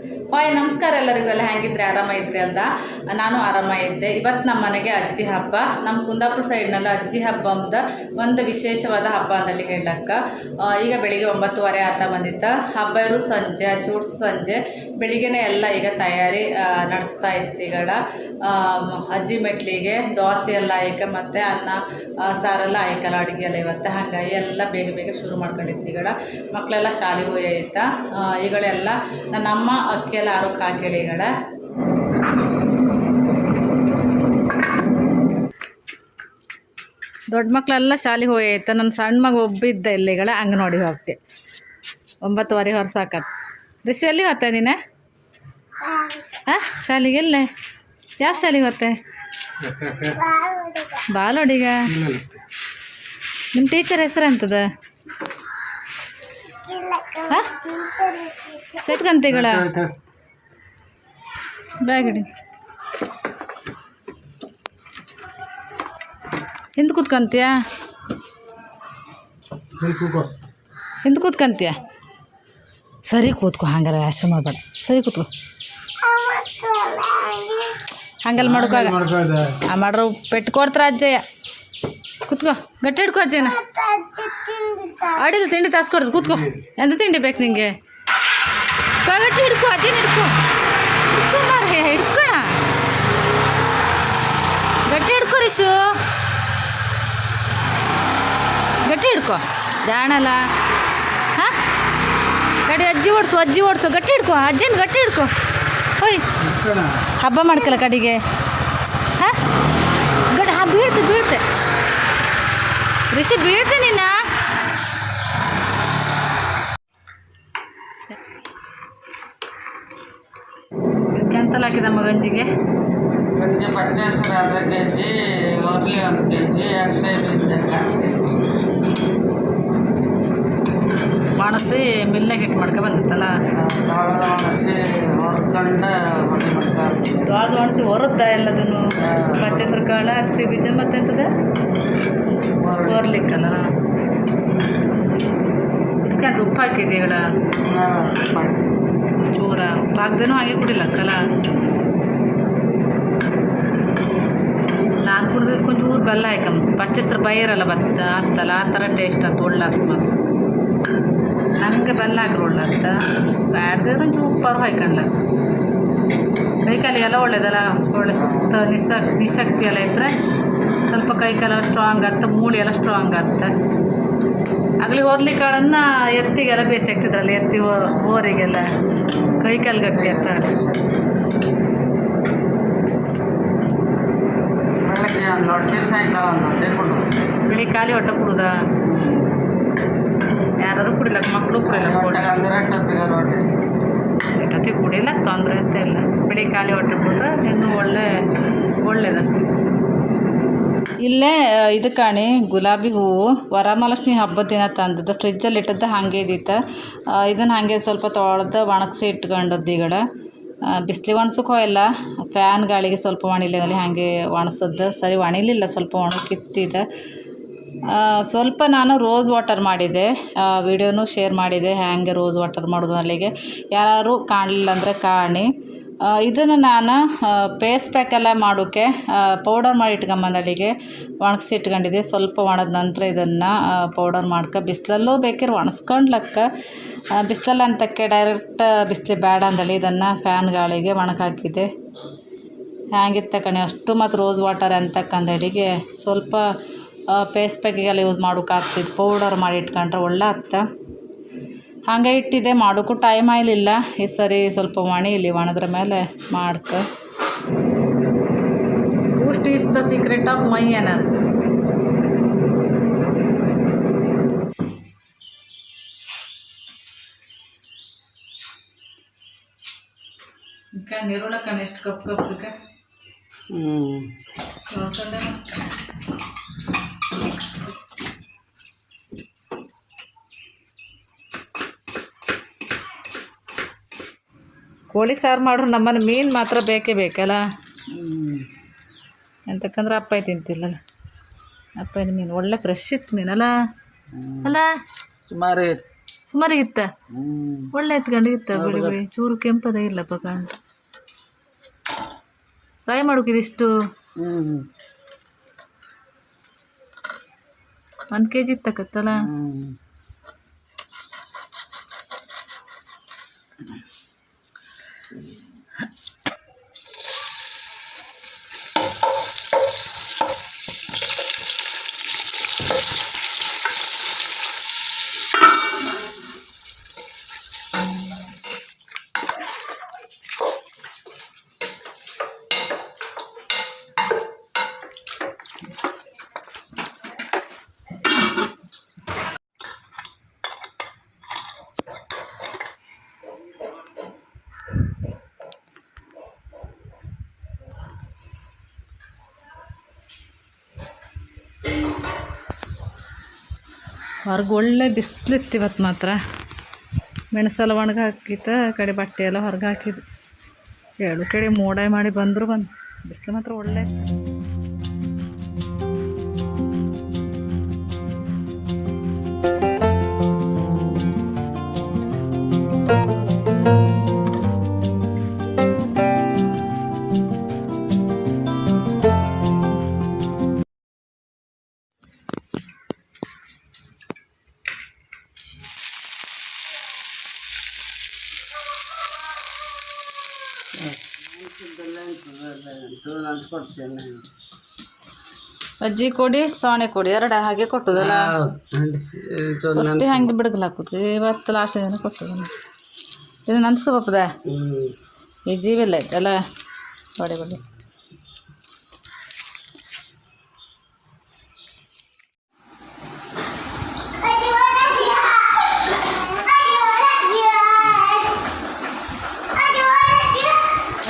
Hi ನಮಸ್ಕಾರ ಎಲ್ಲರಿಗೂ. ಎಲ್ಲ ಆರಾಮ ಆರಾಮಾಗಿದ್ರಿ ಅಂತ. ನಾನು ಆರಾಮ ಇದ್ದೆ ಇವತ್ತು ನಮ್ಮ ಮನೆಗೆ ಅಜ್ಜಿ ಹಬ್ಬ. ನಮ್ಮ ಕುಂದಾಪುರ ಸೈಡ್ನಲ್ಲ ಅಜ್ಜಿ ಹಬ್ಬ ಅಂತ ಒಂದು ವಿಶೇಷವಾದ ಹಬ್ಬ ಅಂದಲ್ಲಿ ಹೇಳಕ್ಕ. ಈಗ ಬೆಳಿಗ್ಗೆ ಒಂಬತ್ತುವರೆ ಆತ ಬಂದಿತ್ತು. ಹಬ್ಬ ಇರು ಸಂಜೆ, ಚೂಡ್ಸು ಸಂಜೆ. ಬೆಳಿಗ್ಗೆನೇ ಎಲ್ಲ ಈಗ ತಯಾರಿ ನಡೆಸ್ತಾ ಇತ್ತು ಈಗಡ. ಅಜ್ಜಿ ಮೆಟ್ಲಿಗೆ ದೋಸೆ ಎಲ್ಲ ಆಯ್ಕೆ ಮತ್ತು ಅನ್ನ ಸಾರೆಲ್ಲ ಆಯ್ಕಲ್ಲ ಅಡುಗೆ ಎಲ್ಲ ಇವತ್ತು. ಹಾಗಾಗಿ ಎಲ್ಲ ಬೇಗ ಬೇಗ ಶುರು ಮಾಡ್ಕೊಂಡಿತ್ತು ಈಗಡ. ಮಕ್ಕಳೆಲ್ಲ ಶಾಲೆಗೆ ಹೋಯ್ತಾ ಈಗಳೆಲ್ಲ ನನ್ನ ಅಮ್ಮ ಅಕ್ಕಿ ಎಲ್ಲ ಆರೋಗ್ಯ ಹಾಕೇಳಿ ಈಗಡ ದೊಡ್ಡ ಮಕ್ಕಳೆಲ್ಲ ಶಾಲೆಗೆ ಹೋಗೈತೆ. ನನ್ನ ಸಣ್ಣ ಮಗ ಒಬ್ಬಿದ್ದ ಇಲ್ಲಿಗಳ ಹಂಗೆ ಅಂಗನವಾಡಿ ಹೋಗ್ತೆ. ಒಂಬತ್ತುವರೆ ಹೊರ ಸಾಕತ್ ರಿಷಿ ಎಲ್ಲಿ ಹೋಗ್ತೆ ನೀನು? ಹಾಂ ಶಾಲೆಗೆ ಇಲ್ಲೇ ಯಾವ ಶಾಲೆಗೆ ಹೋಗ್ತೆ? ಬಾಲೋಡಿಗ. ನಿಮ್ಮ ಟೀಚರ್ ಹೆಸರು ಅಂತದ ಹಾಂ ಸೆಟ್ಕಂತಿಗಳ ಬ್ಯಾಗಡಿ ಹಿಂದೆ ಕೂತ್ಕೊಂತೀಯ? ಹಿಂದೆ ಕೂತ್ಕೊಂತೀಯ? ಸರಿ ಕೂತ್ಕೋ ಹಂಗಾರೆ ಅಷ್ಟು ಮಾಡಬೇಡ ಸರಿ ಕೂತ್ಕೋ. ಹಂಗಲ್ಲಿ ಮಾಡ್ಕೋಗ. ಆ ಮಾಡ್ರು ಪೆಟ್ಟು ಕೊಡ್ತಾರ ಅಜ್ಜಯ್ಯ. ಕೂತ್ಕೋ ಗಟ್ಟಿ ಹಿಡ್ಕೊ ಅಜ್ಜಯ್ಯನ ಅಡಿಲ್ಲ ತಿಂಡಿ ತಾಸ್ಕೊಡ್ದು ಕೂತ್ಕೋ. ಎಂತ ತಿಂಡಿ ಬೇಕು ನಿಂಗೆ? ಕೈ ಗಟ್ಟಿ ಹಿಡ್ಕೋ ಅಜ್ಜನ ಹಿಡ್ಕೊ? ಹಿಡ್ಕೊ ಗಟ್ಟಿ ಹಿಡ್ಕೊ ರಿಶು. ಗಟ್ಟಿ ಹಿಡ್ಕೊ. ಜಾಣಲ್ಲ ಹಾಂ? ಕಡೆ ಅಜ್ಜಿ ಓಡಿಸು ಅಜ್ಜಿ ಓಡಿಸು. ಗಟ್ಟಿ ಹಿಡ್ಕೊ. ಅಜ್ಜನ ಗಟ್ಟಿ ಹಿಡ್ಕೊ. ಹೋಯ್. ಹಬ್ಬ ಮಾಡ್ಕಲ್ಲ ಕಡೆಗೆ. ಹಾಂ? ಗಡ್, ಹಾಂ, ಬೀಳ್ತೆ ಬೀಳ್ತೆ. ರಿಷಿ ಬೀಳ್ತೆ ಗಂಜಿಗೆ ಗಂಜಿ ಪಚ್ಚೆಸರು ಅರ್ಧ ಕೆ ಜಿ ಒರ್ಲಿ ಒಂದು ಕೆ ಜಿ ಅಕ್ಷಯ ಬೀಜ ಮಾಣಸಿ ಮಿಲ್ನಾಗ ಹಿಟ್ಟು ಮಾಡ್ಕೊ ಬಂದಿತ್ತಲ್ಲ? ತೋಳದ ಒಣಸಿ ಹೊರ್ಕೊಂಡು ಹೊಡಿ ಮಾಡ್ತಾರೆ ದ್ವಾರದ ಒಣಸಿ ಹೊರದ್ದ ಎಲ್ಲದನ್ನು? ಪಚ್ಚೆಸರು ಕಾಳು ಅಗಸಿ ಬೀಜ ಮತ್ತೆಂತದ? ಹೊರ್ಲಿಕ್ಕಲ್ಲ? ಇದಕ್ಕೆ ಅಂತ ಉಪ್ಪು ಹಾಕಿದೆ ಈಗ ಚೂರ ಉಪ್ಪು ಹಾಕ್ದೇನೂ ಹಾಗೆ ಕುಡಿಲ್ಲ ಅಕ್ಕಲ್ಲ ನಾನು ಬೆಲ್ಲ ಹಾಕಲ್ಲ ಪಚ್ಚೆಸರು ಬೈರಲ್ಲ ಬತ್ತ ಅಂತಲ್ಲ ಆ ಥರ ಟೇಸ್ಟ್ ಅಂತ ಮತ್ತು ನಮಗೆ ಬೆಲ್ಲ ಹಾಕ್ರೆ ಒಳ್ಳಾಗ್ತ ಬ್ಯಾಡ್ದಿದ್ರೆ ಒಂಚೂರು ಉಪ್ಪಾರು ಹಾಕೊಂಡ್ಲ ಕೈ ಕಾಲಿಗೆಲ್ಲ ಒಳ್ಳೇದಲ್ಲ, ಒಳ್ಳೆ ಸುಸ್ತ, ನಿಸ, ನಿಶಕ್ತಿ ಎಲ್ಲ ಇದ್ದರೆ ಸ್ವಲ್ಪ ಕೈ ಕಾಲೆಲ್ಲ ಸ್ಟ್ರಾಂಗ್ ಆಗ್ತ ಮೂಳೆ ಎಲ್ಲ ಸ್ಟ್ರಾಂಗ್ ಆಗ್ತ ಆಗಲಿ ಹೋರ್ಲಿ ಕಾಳನ್ನು ಎತ್ತಿಗೆಲ್ಲ ಬೇಸಾಗ್ತಿದ್ರಲ್ಲ ಎತ್ತಿ ಓ- ಓರಿಗೆಲ್ಲ. ಕೈ ಕಾಲು ಗಟ್ಟಿ ಆಗ್ತಾಳೆ ಬೆಳಗ್ಗೆ ಕೊಡು ಬಿಳಿ ಖಾಲಿ ಹೊಟ್ಟೆ ಕುಡುದ? ಯಾರು ಕುಡಿಲ್ಲ ಮಕ್ಕಳು ರೊಟ್ಟಿ ಹೊಟ್ಟೆ ಕುಡಿಲ್ಲ, ತೊಂದರೆ ಅಂತ ಇಲ್ಲ. ಬಿಳಿ ಖಾಲಿ ಹೊಟ್ಟೆ ಕುಡಿದ್ರೆ ಇನ್ನೂ ಒಳ್ಳೆ, ಒಳ್ಳೇದಷ್ಟು. ಇಲ್ಲೇ ಇದು ಕಾಣಿ, ಗುಲಾಬಿ ಹೂವು. ವರಮಹಾಲಕ್ಷ್ಮಿ ಹಬ್ಬದ ದಿನ ತಂದದ್ದು ಫ್ರಿಜ್ಜಲ್ಲಿ ಇಟ್ಟದ್ದು ಹಾಗೆ ಇದ್ದಿತ್ತು. ಇದನ್ನು ಹಾಗೆ ಸ್ವಲ್ಪ ತೊಳೆದು ಒಣಗಿಸಿ ಇಟ್ಕೊಂಡದ್ದು ಈಗಡ ಬಿಸಿಲಿಗೆ ಒಣಸಕ್ಕೋ ಇಲ್ಲ ಫ್ಯಾನ್ ಗಾಳಿಗೆ ಸ್ವಲ್ಪ ಒಣಿಲಿನಲ್ಲಿ ಹಾಗೆ ಒಣಸದ್ದು. ಸರಿ ಒಣಿಲಿಲ್ಲ ಸ್ವಲ್ಪ ಒಣಗಿತ್ತಿದೆ ಸ್ವಲ್ಪ ನಾನು ರೋಸ್ ವಾಟರ್ ಮಾಡಿದೆ. ವಿಡಿಯೋನು ಶೇರ್ ಮಾಡಿದೆ. ಹ್ಯಾಂಗೆ ರೋಸ್ ವಾಟರ್ ಮಾಡೋದು ಅಲ್ಲಿಗೆ. ಯಾರು ಕಾಣಲಿಲ್ಲ ಅಂದರೆ ಕಾಣಿ. ಇದನ್ನು ನಾನು ಪೇಸ್ ಪ್ಯಾಕ್ ಎಲ್ಲ ಮಾಡೋಕ್ಕೆ ಪೌಡರ್ ಮಾಡಿ ಇಟ್ಕೊಂಬಂದು ಅಲ್ಲಿಗೆ ಒಣಗಿಸಿ ಇಟ್ಕೊಂಡಿದ್ದೆ. ಸ್ವಲ್ಪ ಒಣದ ನಂತರ ಇದನ್ನು ಪೌಡರ್ ಮಾಡ್ಕೊ, ಬಿಸಿಲಲ್ಲೂ ಬೇಕಿದ್ರೆ ಒಣಸ್ಕೊಂಡ್ಲಕ್ಕ. ಬಿಸಿಲಲ್ಲ ಅಂತಕ್ಕೆ ಡೈರೆಕ್ಟ್ ಬಿಸಿಲು ಬೇಡ ಅಂದಳಿ ಇದನ್ನು ಫ್ಯಾನ್ ಗಾಳಿಗೆ ಒಣಗಾಕಿದ್ದೆ ಹ್ಯಾಂಗಿತ್ತ ಕಣೆ, ಅಷ್ಟು ಮತ್ತು ರೋಸ್ ವಾಟರ್ ಅಂತಕ್ಕಂದಡಿಗೆ ಸ್ವಲ್ಪ ಪೇಸ್ ಪ್ಯಾಕಿಗೆಲ್ಲ ಯೂಸ್ ಮಾಡೋಕ್ಕಾಗ್ತಿತ್ತು ಪೌಡರ್ ಮಾಡಿ ಇಟ್ಕೊಂಡ್ರೆ ಒಳ್ಳೆ ಆಗ್ತ. ಹಾಗೆ ಇಟ್ಟಿದ್ದೆ ಮಾಡೋಕ್ಕೂ ಟೈಮ್ ಆಗಲಿಲ್ಲ ಈ ಸರಿ ಸ್ವಲ್ಪ ಒಣಿಲಿ ಒಣದ್ರ ಮೇಲೆ ಮಾಡ್ಕ. Boost is the secret of my energy ಈಗ ಕಣ ಎಷ್ಟು ಕಪ್ ಕಪ್ಪಿಗೆ ಹ್ಞೂ ನೋಡ್ಕೊಂಡೆ ಕೋಳಿ ಸಾರು ಮಾಡ್ರು ನಮ್ಮನ್ನು ಮೀನು ಮಾತ್ರ ಬೇಕೇ ಬೇಕಲ್ಲ? ಎಂತಕ್ಕಂದ್ರೆ ಅಪ್ಪಾಯಿ ತಿಂತಿಲ್ಲಲ್ಲ. ಅಪ್ಪಾಯಿನ ಮೀನು ಒಳ್ಳೆ ಫ್ರೆಶ್ ಇತ್ತು ಮೀನಲ್ಲ ಅಲ್ಲ? ಸುಮಾರು ಸುಮಾರಿಗಿತ್ತ ಇತ್ತ? ಒಳ್ಳೆ ಎತ್ಕೊಂಡಿಗಿತ್ತ ಬಿಡಿ ಬಿಡಿ. ಚೂರು ಕೆಂಪದ ಇಲ್ಲಪ್ಪ ಕಂಡು ಫ್ರೈ ಮಾಡೋಕಿದಿಷ್ಟು ಒಂದು ಕೆ ಜಿ ಇತ್ತಕತ್ತಲ್ಲ ಹೊರಗೆ ಒಳ್ಳೆ ಬಿಸಿಲಿತ್ತು ಇವತ್ತು ಮಾತ್ರ. ಮೆಣಸೆಲ್ಲ ಒಣಗ ಆ ಕಡೆ ಬಟ್ಟೆ ಎಲ್ಲ ಹೊರಗೆ ಹಾಕಿದ್ದು ಎರಡು ಕಡೆ ಮೋಡ ಮಾಡಿ ಬಂದರು ಬಂದು. ಬಿಸಿಲು ಮಾತ್ರ ಒಳ್ಳೆ ಅಜ್ಜಿ ಕೊಡಿ ಸೋಣೆ ಕೊಡಿ ಎರಡ ಹಾಗೆ ಕೊಟ್ಟದಲ್ಲ? ಅಷ್ಟೇ ಹಂಗೆ ಬಿಡಗಲ್ ಹಾಕುದು. ಇವತ್ತು ಲಾಸ್ಟ್ ದಿನ ಕೊಟ್ಟದ. ಇದು ನನ್ಸ್ಕೊಬಪ್ಪದ ಬಪ್ಪದ ಈ ಜೀವಿಲ್ಲ ಐತಲ್ಲ ಬಡಿ ಬಡಿ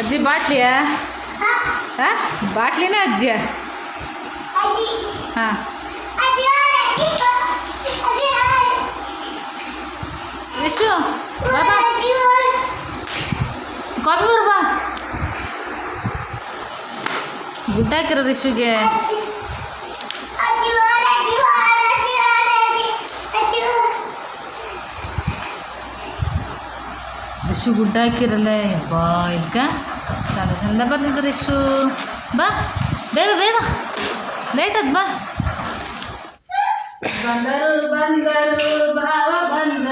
ಅಜ್ಜಿ ಬಾಟ್ಲಿಯ ಹಾಂ ಬಾಟ್ಲಿನ ಅಜ್ಜಿಯ ಹಾಂ ಎಷ್ಟು ಬಾ ಬಾ ಕಾಪಿ ಬರು ಬಾ ಗುಡ್ಡ ಹಾಕಿರೋ ರಿಶುಗೆ ರಿಶು ಗುಡ್ಡ ಹಾಕಿರಲ್ಲ ಬಾ ಈಗ ಚಂದ ಬಂದಿದ್ದು ರಿಶು ಬಾ ಬೇಗ ಬೇಗ. ಲೇಟ್ ಅದ್ ಬಾ. ಬಂದರು ಬಂದರು ಭಾವ ಬಂದರು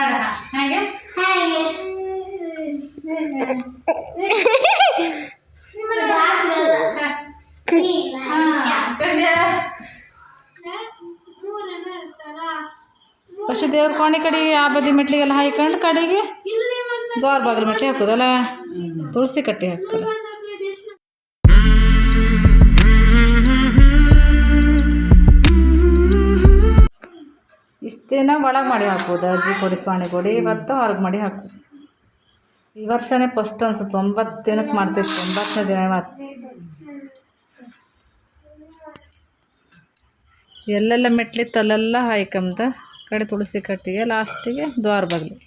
ಹಾಗೆ? ಫಸ್ಟ್ ದೇವ್ರ ಕೋಣೆ ಕಡೆಗೆ ಆ ಬದಿ ಮೆಟ್ಲಿಗೆಲ್ಲ ಹಾಯ್ಕೊಂಡು ಕಡೆಗೆ ದ್ವಾರ ಬಾಗಿಲು ಮೆಟ್ಲಿ ಹಾಕೋದಲ್ಲ? ತುಳಸಿ ಕಟ್ಟಿ ಹಾಕೋದು ಇಷ್ಟು ದಿನ ಒಳಗೆ ಮಾಡಿ ಹಾಕ್ಬೋದು ಅಜ್ಜಿ ಕೊಡಿ, ಸ್ವಾಣಿ ಕೊಡಿ, ಇವತ್ತು ಹೊರಗೆ ಮಾಡಿ ಹಾಕು. ಈ ವರ್ಷನೇ ಫಸ್ಟ್ ಅನ್ಸುತ್ತೆ, ಒಂಬತ್ತು ದಿನಕ್ಕೆ ಮಾಡ್ತಿತ್ತು ಒಂಬತ್ತನೇ ದಿನ ಇವತ್ತು. ಎಲ್ಲೆಲ್ಲ ಮೆಟ್ಲಿ ತಲೆಲ್ಲ ಹಾಯ್ಕಂತ, ಕಡೆ ತುಳಸಿ ಕಟ್ಟಿಗೆ ಲಾಸ್ಟಿಗೆ ದ್ವಾರ ಬಾಗಿಲು.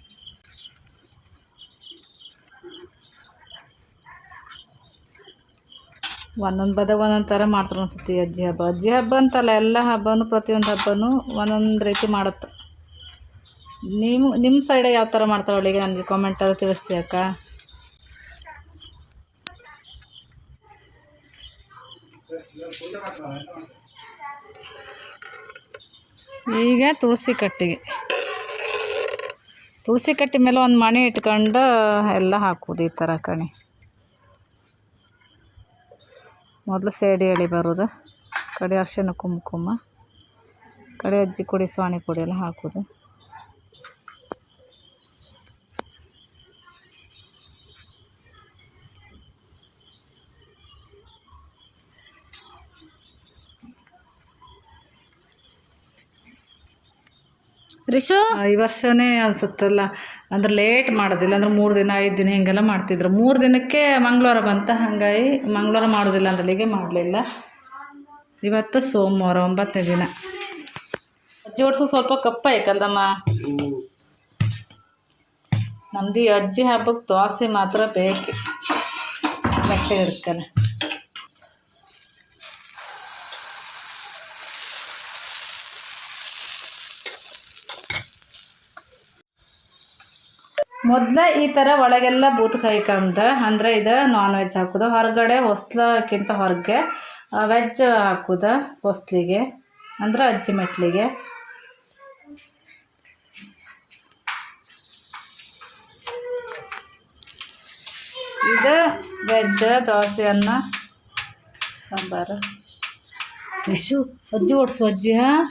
ಒಂದೊಂದು ಬದ ಒಂದೊಂದು ಥರ ಮಾಡ್ತಾರೆ ಅನ್ಸುತ್ತೆ ಅಜ್ಜಿ ಹಬ್ಬ. ಅಜ್ಜಿ ಹಬ್ಬ ಅಂತಲ್ಲ ಎಲ್ಲ ಹಬ್ಬನೂ ಪ್ರತಿಯೊಂದು ಹಬ್ಬನೂ ಒಂದೊಂದು ರೀತಿ ಮಾಡುತ್ತೆ. ನಿಮ್ಮ ನಿಮ್ಮ ಸೈಡ್ ಯಾವ ಥರ ಮಾಡ್ತಾರೆ ಅವಳಿಗೆ ನನಗೆ ಕಾಮೆಂಟಲ್ಲಿ ತಿಳಿಸಿ ಅಕ್ಕ. ಈಗ ತುಳಸಿ ಕಟ್ಟಿಗೆ. ತುಳಸಿ ಕಟ್ಟಿ ಮೇಲೆ ಒಂದು ಮಣಿ ಇಟ್ಕೊಂಡು ಎಲ್ಲ ಹಾಕೋದು ಈ ಥರ ಕಣಿ. ಮೊದಲು ಸೇಡಿ ಎಳಿ ಬರೋದು. ಕಡೆ ಅರ್ಶಿನ ಕುಂಕುಮ ಕಡೆ ಅಜ್ಜಿ ಕುಡಿ ಸ್ವಾಣಿ ಕೊಡಿ ಎಲ್ಲ ಹಾಕೋದು. ಈ ವರ್ಷನೇ ಅನ್ಸುತ್ತಲ್ಲ ಅಂದ್ರೆ ಲೇಟ್ ಮಾಡೋದಿಲ್ಲ, ಅಂದ್ರೆ ಮೂರು ದಿನ, ಐದು ದಿನ ಹಿಂಗೆಲ್ಲ ಮಾಡ್ತಿದ್ರು. ಮೂರು ದಿನಕ್ಕೆ ಮಂಗಳವಾರ ಬಂತ, ಹಾಗಾಗಿ ಮಂಗಳವಾರ ಮಾಡೋದಿಲ್ಲ ಅಂದಲ್ಲಿಗೆ ಮಾಡಲಿಲ್ಲ. ಇವತ್ತು ಸೋಮವಾರ ಒಂಬತ್ತನೇ ದಿನ. ಅಜ್ಜಿ ಓಡಿಸೋ ಸ್ವಲ್ಪ ಕಪ್ಪ ಐಕಲ್ದಮ್ಮ ನಮ್ದು ಈ ಅಜ್ಜಿ ಹಬ್ಬಕ್ಕೆ ದೋಸೆ ಮಾತ್ರ ಬೇಕು. ಬಟ್ಟೆ ಹಿಡ್ಕಲ್ಲ ಮೊದಲ ಈ ಥರ ಒಳಗೆಲ್ಲ ಬೂತ್ ಕೈಕಂದ ಅಂದರೆ ಇದು ನಾನ್ ವೆಜ್ ಹಾಕೋದು. ಹೊರಗಡೆ ಹೊಸ್ಲಕ್ಕಿಂತ ಹೊರಗೆ ವೆಜ್ ಹಾಕೋದು ಹೊಸ್ಲಿಗೆ, ಅಂದ್ರೆ ಅಜ್ಜಿ ಮೆಟ್ಲಿಗೆ. ಇದು ವೆಜ್ ದೋಸೆ, ಅನ್ನ, ಸಾಂಬಾರು. ಅಜ್ಜಿ ಓಡಿಸು ಅಜ್ಜಿ, ಹಾಂ?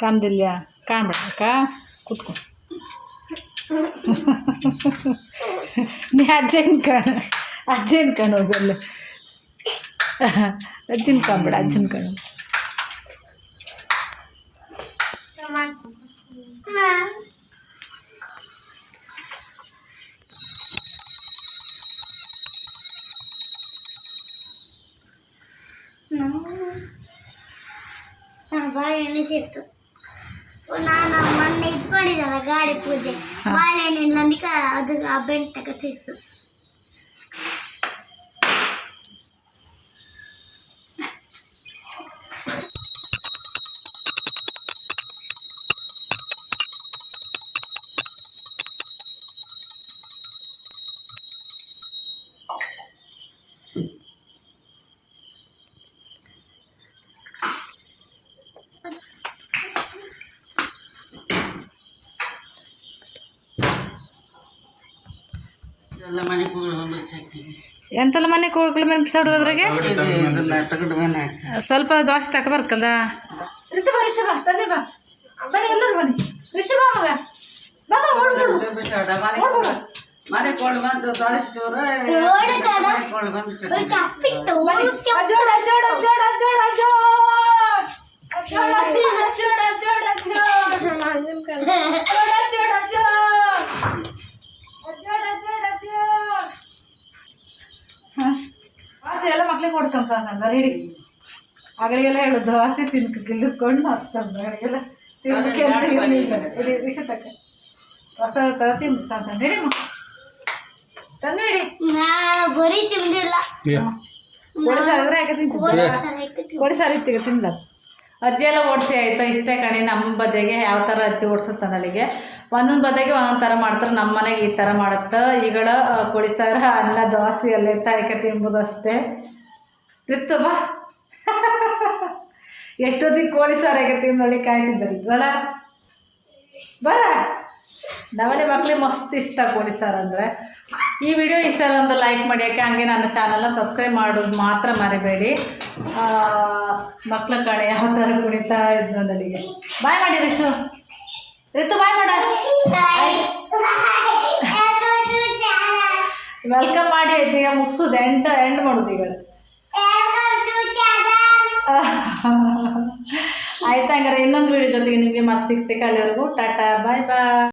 ಕಾಣ್ದಿಲ್ಲ ಕಾಣ್ಬೇಕ ಕೂತ್ಕೊ. ನೀ ಅಜ್ಜನ ಕಾಣ ಅಜ್ಜನ ಕಾಣ ಹೋಗಲ್ಲ ಅಜ್ಜನ ಕಾಣ್ಬೇಡ ಅಜ್ಜನ ಕಾಣ. ಬಾಳೆಹಣ್ಣು ಸಿಕ್ತು ಬಾಳೆಹಣ್ಣು ಅಬ್ಬೆಂಟ್ ತಗ ಸೇರಿಸು ಎಂತಲ್ಲ ಮನೆ ಎಂತೆಲ್ಲ ಮನೆ ಮೇಲೆ ಬಿಸಾಡು ಅದ್ರಾಗೆ? ಸ್ವಲ್ಪ ದೋಸೆ ತಕ ಬರ್ಕಲ್ದ ಮನೆ ಕೋಳು ಬಂದು ಜೋಡ ಜೋಡ ಜೋಡ ಬಂದು ಕೊಡ್ಕೊಂಡ್ ಸಾಕಂದ ಹಿಡಿ. ಅಗಳಿಗೆಲ್ಲ ಹೇಳು ದೋಸೆ ತಿನ್ಕ ಗಿಲ್ಕೊಂಡು ಅಷ್ಟಂದ ತಿನ್ಲಿಕ್ಕೆ ಅಂತ ಇರ್ಲಿಲ್ಲ ರಿಷತಕ್ಕ ಹೊಸ ತರ ಹಿಡಿ ತಂದು ಬರೀ ತಿಂದಿಲ್ಲ. ಯಾಕೆ ತಿಂತಿದ್ದೆ? ತಿಂದ. ಅಜ್ಜಿ ಎಲ್ಲ ಓಡಿಸಿ ಆಯ್ತಾ ಇಷ್ಟೇ ಕಣಿ ನಮ್ಮ ಬದೆಗೆ ಯಾವ ಥರ ಅಜ್ಜಿ ಓಡಿಸುತ್ತೆ ನಳಿಗೆ ಒಂದೊಂದು ಬದೆಗೆ ಒಂದೊಂದು ಥರ ಮಾಡ್ತಾರೆ ನಮ್ಮ ಮನೆಗೆ ಈ ಥರ ಮಾಡುತ್ತೆ. ಕೋಳಿ ಸಾರು ಅನ್ನ ದೋಸೆ ಎಲ್ಲ ತಾಯಿಕ ತಿಂಬೋದು ಅಷ್ಟೇ. ಇತ್ತು ಬಾ ಎಷ್ಟೊತ್ತಿಗೆ ಕೋಳಿ ಸಾರಾಗೆ ತಿನ್ನೋಳಿ ಕಾಯ್ತಿದ್ದರಿದ್ವಲ್ಲ ಬರ ನಮ್ಮನೆ ಮಕ್ಳಿಗೆ ಮಸ್ತ್ ಇಷ್ಟ ಕೋಳಿ ಸಾರು ಅಂದರೆ. ಈ ವಿಡಿಯೋ ಇಷ್ಟ ಒಂದು ಲೈಕ್ ಮಾಡಿ. ಯಾಕೆ ಹಂಗೆ ನನ್ನ ಚಾನಲ್ನ ಸಬ್ಸ್ಕ್ರೈಬ್ ಮಾಡೋದು ಮಾತ್ರ ಮರಿಬೇಡಿ. ಮಕ್ಕಳ ಕಡೆ ಯಾವ ಥರ ಕುಣಿತಾ ಇದ್ರು ನನಗೆ ಬಾಯ್ ಮಾಡಿ ರಿಶು ರಿತು ಬಾಯ್ ಮಾಡ. ವೆಲ್ಕಮ್ ಮಾಡಿ. ಈಗ ಮುಗಿಸೋದು. ಎಂಡ್ ಎಂಡ್ ಮಾಡೋದು ಈಗ. ಆಯ್ತು ಹಂಗಾರೆ ಇನ್ನೊಂದು ವಿಡಿಯೋ ಜೊತೆಗೆ ನಿಮಗೆ ಮತ್ತೆ ಸಿಗ್ತೆ ಅಲ್ಲಿವರೆಗೂ ಟಾಟಾ ಬಾಯ್ ಬಾಯ್